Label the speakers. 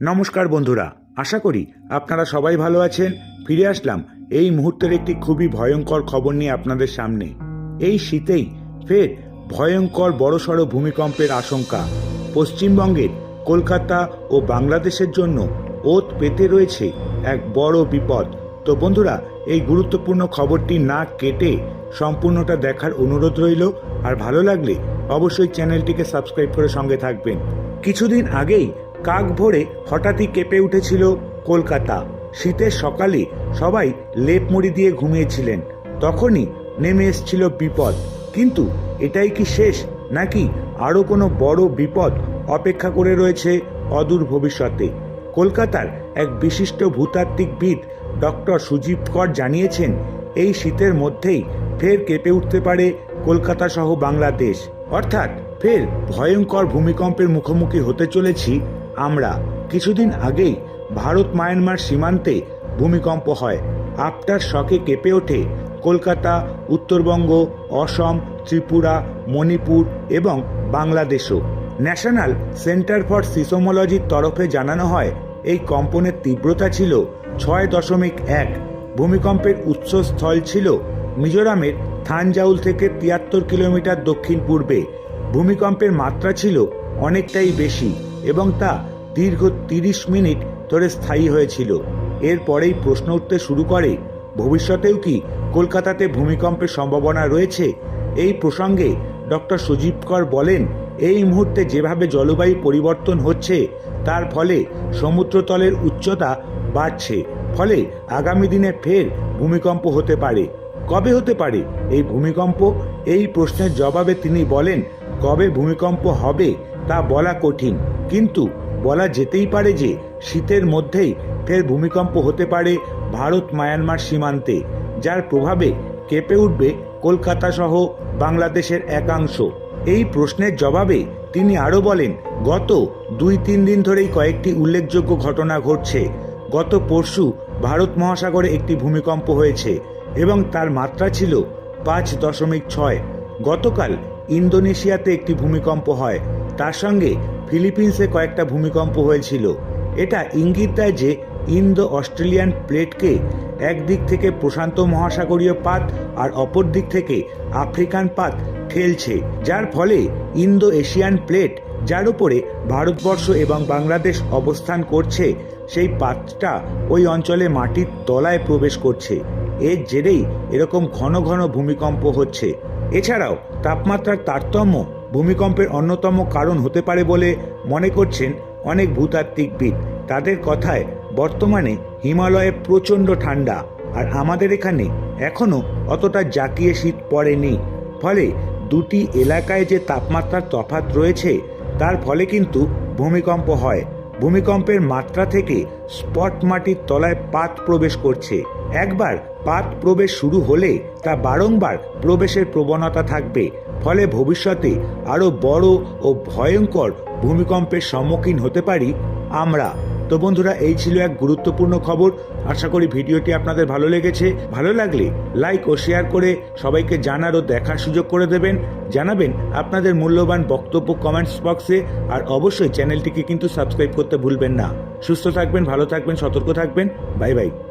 Speaker 1: নমস্কার বন্ধুরা, আশা করি আপনারা সবাই ভালো আছেন। ফিরে আসলাম এই মুহূর্তের একটি খুবই ভয়ঙ্কর খবর নিয়ে আপনাদের সামনে। এই শীতেই ফের ভয়ঙ্কর বড়সড় ভূমিকম্পের আশঙ্কা। পশ্চিমবঙ্গের কলকাতা ও বাংলাদেশের জন্য ওত পেতে রয়েছে এক বড় বিপদ। তো বন্ধুরা, এই গুরুত্বপূর্ণ খবরটি না কেটে সম্পূর্ণটা দেখার অনুরোধ রইল। আর ভালো লাগলে অবশ্যই চ্যানেলটিকে সাবস্ক্রাইব করে সঙ্গে থাকবেন। কিছুদিন আগেই কাক ভরে হঠাৎই কেঁপে উঠেছিল কলকাতা। শীতের সকালে সবাই লেপ মুড়ি দিয়ে ঘুমিয়েছিলেন। তখনই নেমে এসেছিল বিপদ। কিন্তু এটাই কি শেষ, নাকি আরও কোনো বড় বিপদ অপেক্ষা করে রয়েছে অদূর ভবিষ্যতে? কলকাতার এক বিশিষ্ট ভূতাত্ত্বিকবিদ ডক্টর সুজীব কর জানিয়েছেন, এই শীতের মধ্যেই ফের কেঁপে উঠতে পারে কলকাতা সহ বাংলাদেশ। অর্থাৎ ফের ভয়ঙ্কর ভূমিকম্পের মুখোমুখি হতে চলেছি আমরা কিছুদিন আগেই ভারত মায়ানমার সীমান্তে ভূমিকম্প হয়। আফটার শকে কেঁপে ওঠে কলকাতা, উত্তরবঙ্গ, অসম, ত্রিপুরা, মণিপুর এবং বাংলাদেশও। ন্যাশনাল সেন্টার ফর সিসমোলজির তরফে জানানো হয়, এই কম্পনের তীব্রতা ছিল ছয় দশমিক এক। ভূমিকম্পের উৎসস্থল ছিল মিজোরামের থানজাউল থেকে তিয়াত্তর কিলোমিটার দক্ষিণ পূর্বে। ভূমিকম্পের মাত্রা ছিল অনেকটাই বেশি। এবং তা দীর্ঘ তিরিশ মিনিট ধরে স্থায়ী হয়েছিল। এরপরেই প্রশ্ন উঠতে শুরু করে, ভবিষ্যতেও কি কলকাতাতে ভূমিকম্পের সম্ভাবনা রয়েছে? এই প্রসঙ্গে ডক্টর সুজীব কর বলেন, এই মুহূর্তে যেভাবে জলবায়ু পরিবর্তন হচ্ছে, তার ফলে সমুদ্রতলের উচ্চতা বাড়ছে, ফলে আগামী দিনে ফের ভূমিকম্প হতে পারে। কবে হতে পারে এই ভূমিকম্প? এই প্রশ্নের জবাবে তিনি বলেন, কবে ভূমিকম্প হবে তা বলা কঠিন। কিন্তু বলা যেতেই পারে যে শীতের মধ্যেই ফের ভূমিকম্প হতে পারে ভারত মায়ানমার সীমান্তে, যার প্রভাবে কেঁপে উঠবে কলকাতা সহ বাংলাদেশের একাংশ। এই প্রশ্নের জবাবে তিনি আরও বলেন, গত দুই তিন দিন ধরেই কয়েকটি উল্লেখযোগ্য ঘটনা ঘটছে। গত পরশু ভারত মহাসাগরে একটি ভূমিকম্প হয়েছে এবং তার মাত্রা ছিল পাঁচ দশমিক ছয়। গতকাল ইন্দোনেশিয়াতে একটি ভূমিকম্প হয়। তার সঙ্গে ফিলিপিন্সে কয়েকটা ভূমিকম্প হয়েছিল। এটা ইঙ্গিত দেয় যে ইন্দো অস্ট্রেলিয়ান প্লেটকে একদিক থেকে প্রশান্ত মহাসাগরীয় পাত আর অপর দিক থেকে আফ্রিকান পাত ঠেলছে, যার ফলে ইন্দো এশিয়ান প্লেট, যার উপরে ভারতবর্ষ এবং বাংলাদেশ অবস্থান করছে, সেই পাতটা ওই অঞ্চলে মাটির তলায় প্রবেশ করছে। এর জেরেই এরকম ঘন ঘন ভূমিকম্প হচ্ছে। এছাড়াও, তাপমাত্রার তারতম্য ভূমিকম্পের অন্যতম কারণ হতে পারে বলে মনে করছেন অনেক ভূতাত্ত্বিকবিদ তাদের কথায়, বর্তমানে হিমালয়ে প্রচণ্ড ঠান্ডা আর আমাদের এখানে এখনও অতটা জাকিয়ে শীত পড়েনি। ফলে দুটি এলাকায় যে তাপমাত্রার তফাত রয়েছে, তার ফলে কিন্তু ভূমিকম্প হয়। ভূমিকম্পের মাত্রা থেকে স্পট মাটির তলায় পাত প্রবেশ করছে। একবার পাত প্রবেশ শুরু হলে তা বারংবার প্রবেশের প্রবণতা থাকবে। ফলে ভবিষ্যতে আরও বড় ও ভয়ঙ্কর ভূমিকম্পের সম্মুখীন হতে পারি আমরা। তো বন্ধুরা, এই ছিল এক গুরুত্বপূর্ণ খবর। আশা করি ভিডিওটি আপনাদের ভালো লেগেছে। ভালো লাগলে লাইক ও শেয়ার করে সবাইকে জানার ও দেখার সুযোগ করে দেবেন। জানাবেন আপনাদের মূল্যবান বক্তব্য কমেন্টস বক্সে আর অবশ্যই চ্যানেলটিকে কিন্তু সাবস্ক্রাইব করতে ভুলবেন না। সুস্থ থাকবেন, ভালো থাকবেন, সতর্ক থাকবেন। Bye bye